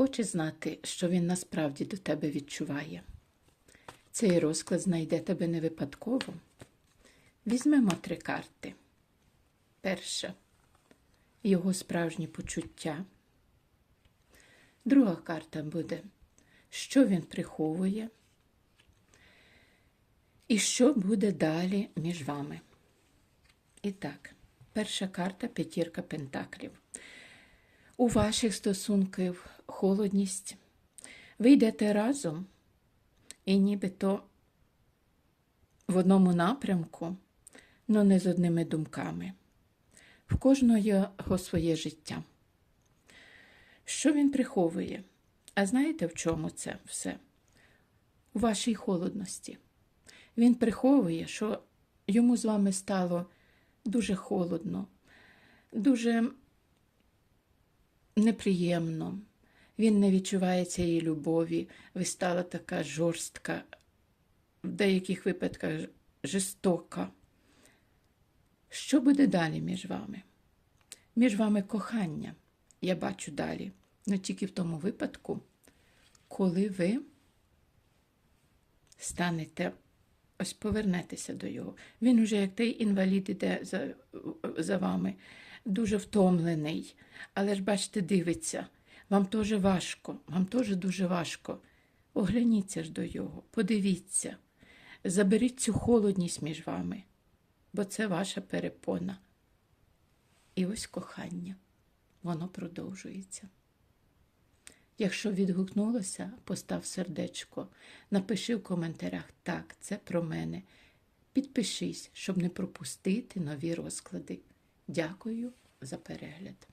хоче знати, що він насправді до тебе відчуває. Цей розклад знайде тебе не випадково. Візьмемо три карти. Перша його справжні почуття. Друга карта буде, що він приховує, і що буде далі між вами. І так, перша карта п'ятірка пентаклів. У ваших стосунків холодність. Ви йдете разом, і нібито в одному напрямку, але не з одними думками. В кожного своє життя. Що він приховує? А знаєте, в чому це все? У вашій холодності. Він приховує, що йому з вами стало дуже холодно, дуже неприємно. Він не відчуває цієї любові. Ви стала така жорстка, в деяких випадках жорстока. Що буде далі між вами? Між вами кохання, я бачу далі. Ну тільки в тому випадку, коли ви станете, ось повернетеся до його. Він уже як той інвалід іде за, за вами, дуже втомлений. Але ж бачите, дивиться, вам теж важко, вам теж дуже важко. Огляніться ж до його, подивіться, заберіть цю холодність між вами, бо це ваша перепона. І ось кохання, воно продовжується. Якщо відгукнулося, постав сердечко, напиши в коментарях так, це про мене. Підпишись, щоб не пропустити нові розклади. Дякую за перегляд.